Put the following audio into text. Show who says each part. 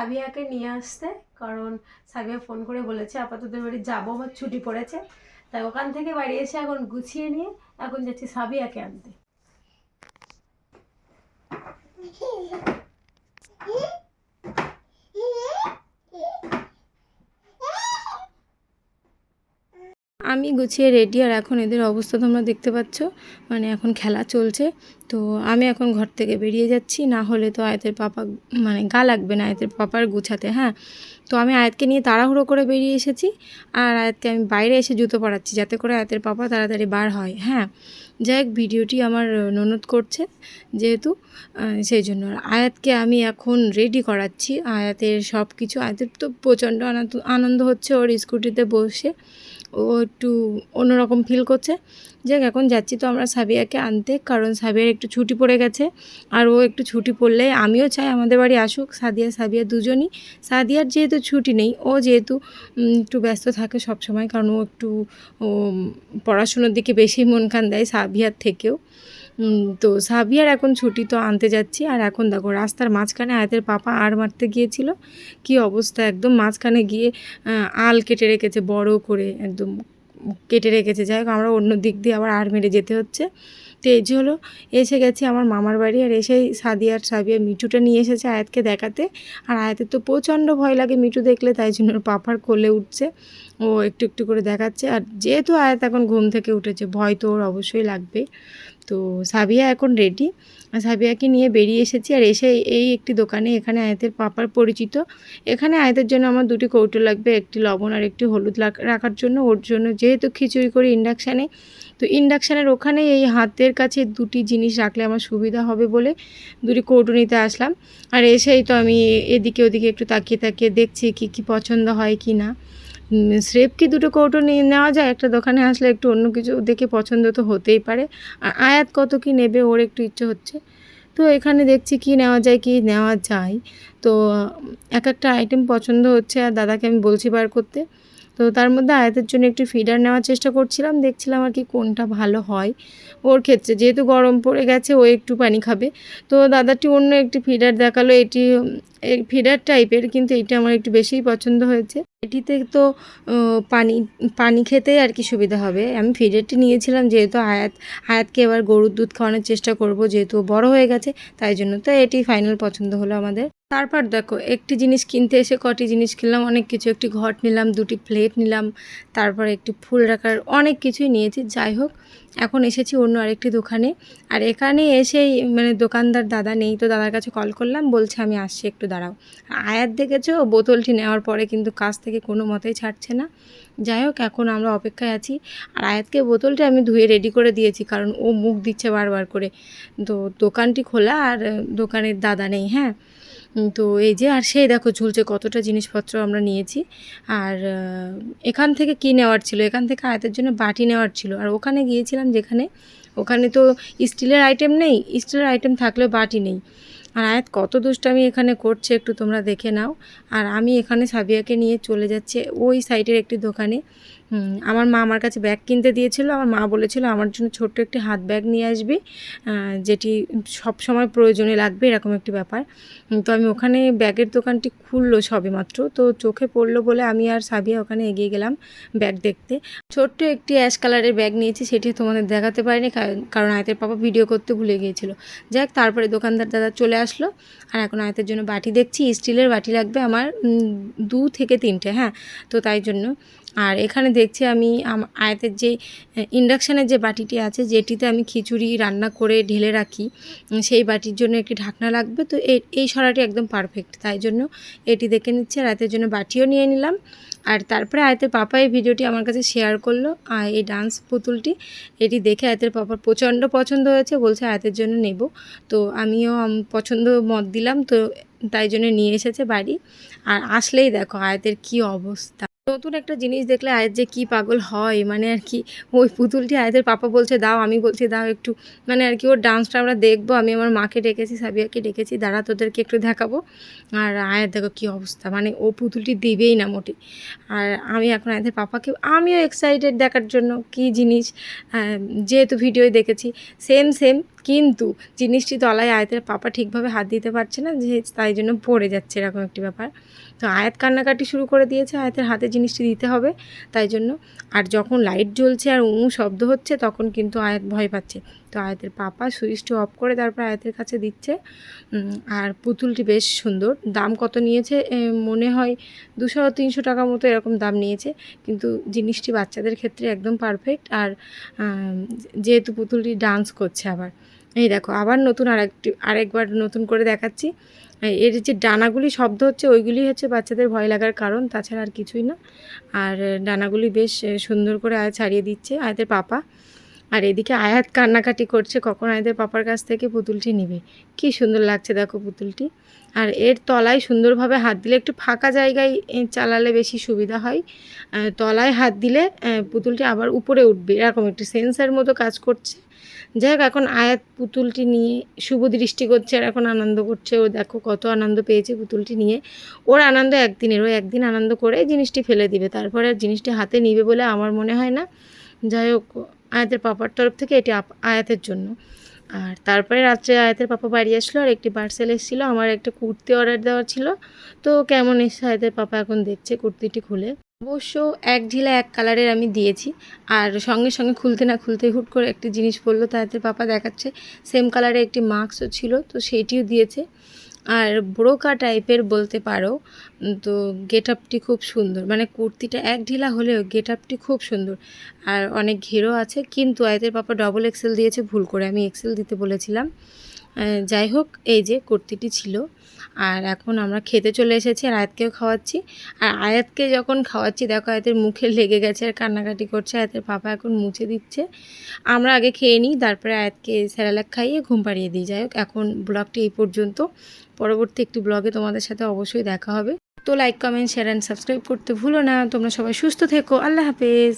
Speaker 1: সাবিয়াকে নিয়ে আসতে, কারণ সাবিয়া ফোন করে বলেছে, আপাতত বাড়ি যাব, আমার ছুটি পড়েছে। তাই ওখান থেকে বাড়ি এসে এখন গুছিয়ে নিয়ে এখন যাচ্ছি সাবিয়াকে আনতে। আমি গুছিয়ে রেডি আর এখন এদের অবস্থা তোমরা দেখতে পাচ্ছ। মানে এখন খেলা চলছে। তো আমি এখন ঘর থেকে বেরিয়ে যাচ্ছি। না হলে তো আয়তের পাপা মানে গা লাগবে না আয়তের পাপার গুছাতে হ্যাঁ? তো আমি আয়াতকে নিয়ে তাড়াহুড়ো করে বেরিয়ে এসেছি। আর আয়াতকে আমি বাইরে এসে জুতো পরাচ্ছি, যাতে করে আয়াতের পাপা তাড়াতাড়ি বার হয় হ্যাঁ? যাই ভিডিওটি আমার ননদ করছে যেহেতু সেই জন্য। আয়াতকে আমি এখন রেডি করাচ্ছি। আয়াতের সব কিছু আয়াতের তো প্রচণ্ড আনন্দ হচ্ছে ওর স্কুটিতে বসে। ও একটু অন্যরকম ফিল করছে। যাক, এখন যাচ্ছি তো আমরা সাবিয়াকে আনতে, কারণ সাবিয়ার একটু ছুটি পড়ে গেছে। আর ও একটু ছুটি পড়লে আমিও চাই আমাদের বাড়ি আসুক, সাদিয়া, সাবিয়া দুজনই। সাদিয়ার যেহেতু ছুটি নেই, ও যেহেতু একটু ব্যস্ত থাকে সব সময় কারণ ও একটু পড়াশুনোর দিকে বেশি মন খান দেয় সাবিয়ার থেকেও। তো সাবিয়ার এখন ছুটি তো আনতে যাচ্ছি। আর এখন দেখো, রাস্তার মাঝখানে আয়াতের পাপা আর মারতে গিয়েছিল। কি অবস্থা, একদম মাঝখানে গিয়ে আল কেটে রেখেছে, বড় করে একদম কেটে রেখেছে। যাই হোক, আমরা অন্য দিক দিয়ে আবার আর মেরে যেতে হচ্ছে। তো এই হলো, এসে গেছি আমার মামার বাড়ি আর এসেই সাদিয়ার সাবিয়া মিঠুটা নিয়ে এসেছে আয়াতকে দেখাতে। আর আয়াতের তো প্রচণ্ড ভয় লাগে মিঠু দেখলে, তাই জন্য ওর পাপার কোলে উঠছে। ও একটু একটু করে দেখাচ্ছে। আর যেহেতু আয়াত এখন ঘুম থেকে উঠেছে, ভয় তো ওর অবশ্যই লাগবে তো সাবিয়া এখন রেডি সাবিয়াকে নিয়ে বেরিয়ে এসেছি আর এসে এই একটি দোকানে এখানে আয়াতের পাপার পরিচিত। এখানে আয়াতের জন্য আমার দুটি কৌটো লাগবে, একটি লবণ আর একটি হলুদ রাখার জন্য। ওর জন্য যেহেতু খিচুড়ি করি ইন্ডাকশানে তো ইন্ডাকশানের ওখানে এই হাতের কাছে দুটি জিনিস রাখলে আমার সুবিধা হবে বলে দুটি কৌটো নিতে আসলাম। আর এসেই তো আমি এদিকে ওদিকে একটু তাকিয়ে তাকিয়ে দেখছি কি কি পছন্দ হয় কি না। স্রেফ কি দুটো কৌটো নিয়ে নেওয়া যায়? একটা দোকানে আসলে একটু অন্য কিছু দেখে পছন্দ তো হতেই পারে। আর আয়াত কত কি নেবে ওর একটু ইচ্ছে হচ্ছে। তো এখানে দেখছি কি নেওয়া যায়, কি নেওয়া যায়। তো এক একটা আইটেম পছন্দ হচ্ছে আর দাদাকে আমি বলছি বার করতে। তো তার মধ্যে আয়াতের জন্য একটু ফিডার নেওয়ার চেষ্টা করছিলাম, দেখছিলাম আর কি কোনটা ভালো হয় ওর ক্ষেত্রে। যেহেতু গরম পড়ে গেছে, ও একটু পানি খাবে। তো দাদাটি অন্য একটি ফিডার দেখাল, এটি ফিডার টাইপের কিন্তু এটা আমার একটু বেশিই পছন্দ হয়েছে। এটিতে তো পানি পানি খেতেই আর কি সুবিধা হবে। আমি ফিডারটি নিয়েছিলাম, যেহেতু আয়াত, আয়াতকে এবার গরুর দুধ খাওয়ানোর চেষ্টা করব, যেহেতু বড় হয়ে গেছে, তাই জন্য। তো এটি ফাইনাল পছন্দ হলো আমাদের। তারপর দেখো, একটি জিনিস কিনতে এসে কটি জিনিস কিনলাম, অনেক কিছু। একটি ঘট নিলাম, দুটি প্লেট নিলাম, তারপর একটি ফুল রাখার অনেক কিছুই নিয়েছি। যাই হোক, এখন এসেছি অন্য আরেকটি দোকানে। আর এখানে এসেই মানে দোকানদার দাদা নেই, তো দাদার কাছে কল করলাম, বলছে আমি আসছি, একটু দাঁড়াও। আয়াত দেখেছ, বোতলটি নেওয়ার পরে কিন্তু কাছ থেকে কোনো মতেই ছাড়ছে না। যাই হোক, এখন আমরা অপেক্ষায় আছি। আর আয়াতকে বোতলটা আমি ধুয়ে রেডি করে দিয়েছি, কারণ ও মুখ দিচ্ছে বারবার করে। তো দোকানটি খোলা আর দোকানের দাদা নেই হ্যাঁ? তো এই যে, আর সেই দেখো ঝুলছে কতটা জিনিসপত্র আমরা নিয়েছি। আর এখান থেকে কি নেওয়ার ছিল? এখান থেকে আয়াতের জন্য বাটি নেওয়ার ছিল। আর ওখানে গিয়েছিলাম যেখানে, ওখানে তো স্টিলের আইটেম নেই, স্টিলের আইটেম থাকলেও বাটি নেই। আর আয়াত, কত দুষ্টামি এখানে করছে একটু তোমরা দেখে নাও। আর আমি এখানে সাবিয়াকে নিয়ে চলে যাচ্ছে ওই সাইডের একটি দোকানে। হুম, আমার মা আমার কাছে ব্যাগ কিনতে দিয়েছিল আমার মা বলেছিল আমার জন্য ছোট্ট একটি হাত ব্যাগ নিয়ে আসবি যেটি সব সময় প্রয়োজনে লাগবে এরকম একটি ব্যাপার। তো আমি ওখানে ব্যাগের দোকানটি খুললো সবে মাত্র তো চোখে পড়ল বলে আমি আর সাবিয়া ওখানে এগিয়ে গেলাম ব্যাগ দেখতে। ছোট্ট একটি অ্যাশ কালারের ব্যাগ নিয়েছি সেটি তোমাদের দেখাতে পারিনি কারণ- আয়তের পাপা ভিডিও করতে ভুলে গিয়েছিল। যাক তারপরে দোকানদার দাদা চলে আসলো আর এখন আয়তের জন্য বাটি দেখছি স্টিলের বাটি লাগবে আমার দু থেকে তিনটে হ্যাঁ তো তাই জন্য। আর এখানে দেখছি আমি আয়াতের যে ইন্ডাকশানের যে বাটিটি আছে, যেটিতে আমি খিচুড়ি রান্না করে ঢেলে রাখি সেই বাটির জন্য একটি ঢাকনা লাগবে। তো এই সরাটি একদম পারফেক্ট তাই জন্য এটি দেখে নিচ্ছি আর আয়তের জন্য বাটিও নিয়ে নিলাম। আর তারপরে আয়তের পাপা এই ভিডিওটি আমার কাছে শেয়ার করল, আর এই ডান্স পুতুলটি, এটি দেখে আয়তের পাপার প্রচণ্ড পছন্দ হয়েছে, বলছে আয়তের জন্য নেব। তো আমিও পছন্দ মত দিলাম, তো তাই জন্য নিয়ে এসেছে বাড়ি। আর আসলেই দেখো আয়তের কি অবস্থা। নতুন একটা জিনিস দেখলে আয়ের যে কি পাগল হয় মানে আর কি, ওই পুতুলটি আয়েদের পাপা বলছে, দাও, আমি বলছি, দাও একটু। মানে আর কি, ওর ডান্সটা আমরা দেখব, আমি আমার মাকে ডেকেছি, সাবিয়াকে ডেকেছি, দাঁড়া, তোদেরকে একটু দেখাবো। আর আয়ের দেখো কী অবস্থা মানে ও পুতুলটি দিবেই না মোটে আর আমি এখন আয়েদের পাপাকে, আমিও এক্সাইটেড দেখার জন্য, কি জিনিস যেহেতু ভিডিও দেখেছি সেম সেম কিন্তু জিনিসটি তলায় আয়তের পাপা ঠিকভাবে হাত দিতে পারছে না, যে তাই জন্য পড়ে যাচ্ছে, এরকম একটি ব্যাপার। তো আয়াত কান্নাকাটি শুরু করে দিয়েছে, আয়াতের হাতে জিনিসটি দিতে হবে, তাই জন্য। আর যখন লাইট জ্বলছে আর উঁ শব্দ হচ্ছে, তখন কিন্তু আয়াত ভয় পাচ্ছে। তো আয়াতের পাপা সুইচটি অফ করে তারপর আয়াতের কাছে দিচ্ছে। আর পুতুলটি বেশ সুন্দর। দাম কত নিয়েছে? মনে হয় দুশো তিনশো টাকা মতো এরকম দাম নিয়েছে। কিন্তু জিনিসটি বাচ্চাদের ক্ষেত্রে একদম পারফেক্ট আর যেহেতু পুতুলটি ডান্স করছে আবার। এই দেখো, আবার নতুন আরেকটি, আরেকবার নতুন করে দেখাচ্ছি। এর যে ডানাগুলি শব্দ হচ্ছে, ওইগুলি হচ্ছে বাচ্চাদের ভয় লাগার কারণ, তাছাড়া আর কিছুই না। আর ডানাগুলি বেশ সুন্দর করে আয় ছাড়িয়ে দিচ্ছে আয়তের পাপা। আর এদিকে আয়াত কান্নাকাটি করছে, কখন আয়াতের পাপার কাছ থেকে পুতুলটি নিবে? কি সুন্দর লাগছে দেখো পুতুলটি। আর এর তলায় সুন্দরভাবে হাত দিলে একটু ফাঁকা জায়গায় চালালে বেশি সুবিধা হয়। তলায় হাত দিলে পুতুলটি আবার উপরে উঠবে। এরকম একটি সেন্সার মতো কাজ করছে। যাই হোক, এখন আয়াত পুতুলটি নিয়ে শুভ দৃষ্টি করছে আর এখন আনন্দ করছে। ও দেখো কত আনন্দ পেয়েছে পুতুলটি নিয়ে। ওর আনন্দ একদিনের, ও একদিন আনন্দ করে জিনিসটি ফেলে দিবে। তারপরে জিনিসটি হাতে নিবে বলে আমার মনে হয় না। যাই হোক আয়াতের পাপার তরফ থেকে এটি আয়াতের জন্য। আর তারপরে রাত্রে আয়াতের পাপা বাড়ি আসলো আর একটি পার্সেল এসেছিল। আমার একটা কুর্তি অর্ডার দেওয়া ছিল। তো কেমন এসছে আয়াতের পাপা এখন দেখছে কুর্তিটি খুলে? অবশ্য এক ঢিলা এক কালারের আমি দিয়েছি। আর সঙ্গে সঙ্গে খুলতে না খুলতে হুট করে একটি জিনিস পড়ল। তাতে পাপা দেখাচ্ছে। সেম কালারের একটি মাস্কও ছিল। তো সেটিও দিয়েছে। আর ব্রোকা টাইপের বলতে পারো তো গেট আপটি খুব সুন্দর। মানে কুর্তিটা এক ঢিলা হলেও গেট আপটি খুব সুন্দর। আর অনেক ঘেরও আছে, কিন্তু আয়তের পাপা ডবল এক্সেল দিয়েছে, ভুল করে। আমি এক্সেল দিতে বলেছিলাম। যাই হোক, এই যে কুর্তিটি ছিল। আর এখন আমরা খেতে চলে এসেছি আর আয়াতকেও খাওয়াচ্ছি। আর আয়াতকে যখন খাওয়াচ্ছি, দেখো আয়াতের মুখে লেগে গেছে আর কান্নাকাটি করছে। আয়াতের পাপা এখন মুছে দিচ্ছে। আমরা আগে খেয়ে নিই, তারপরে আয়াতকে স্যারালাক খাইয়ে ঘুম পাড়িয়ে দিই। যাই হোক, এখন ব্লগটি এই পর্যন্ত। পরবর্তী একটি ব্লগে তোমাদের সাথে অবশ্যই দেখা হবে। তো like comment share and subscribe করতে ভুলো না। তোমরা সবাই সুস্থ থেকো। আল্লাহ হাফেজ।